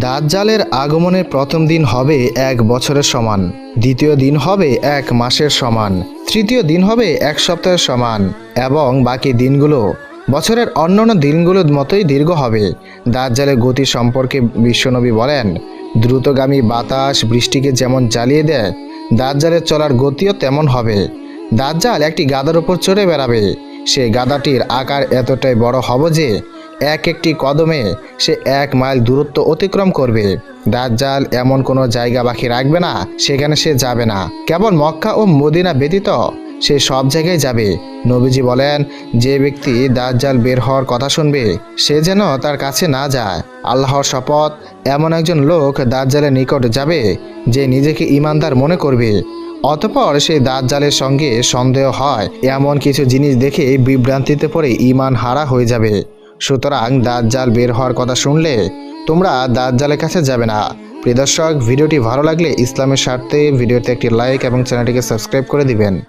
দাজ্জালের আগমনের প্রথম দিন হবে এক বছরের সমান। দ্বিতীয় দিন হবে এক মাসের সমান। তৃতীয় দিন হবে এক সপ্তাহের সমান। এবং বাকি দিনগুলো বছরের অন্যান্য দিনগুলোর মতোই দীর্ঘ হবে। দাজ্জালের গতি সম্পর্কে বিশ্বনবী বলেন, দ্রুতগামী বাতাস বৃষ্টিকে যেমন জ্বালিয়ে দেয়, দাজ্জালের চলার গতিও তেমন হবে। দাজ্জাল একটি গাদার উপর চড়ে বেড়াবে। সে গাদাটির আকার এতটাই বড় হবে যে এক একটি কদমে সে এক মাইল দূরত্ব অতিক্রম করবে। দাজ্জাল এমন কোনো জায়গা বাকি রাখবে না, সেখানে সে যাবে না। কেবল মক্কা ও মদিনা ব্যতীত সে সব জায়গায় যাবে। নবীজি বলেন, যে ব্যক্তি দাজ্জাল বের হওয়ার কথা শুনবে, সে যেন তার কাছে না যায়। আল্লাহর শপথ, এমন একজন লোক দাজ্জালের নিকট যাবে, যে নিজেকে ইমানদার মনে করবে। অতপর সেই দাজ্জালের সঙ্গে সন্দেহ হয়, এমন কিছু জিনিস দেখে বিভ্রান্তিতে পড়ে ইমান হারা হয়ে যাবে। সুতরাং দাঁত জাল বের হওয়ার কথা শুনলে তোমরা দাঁত জালের কাছে যাবে না। প্রিয় দর্শক, ভিডিওটি ভালো লাগলে ইসলামের স্বার্থে ভিডিওতে একটি লাইক এবং চ্যানেলটিকে সাবস্ক্রাইব করে দিবেন।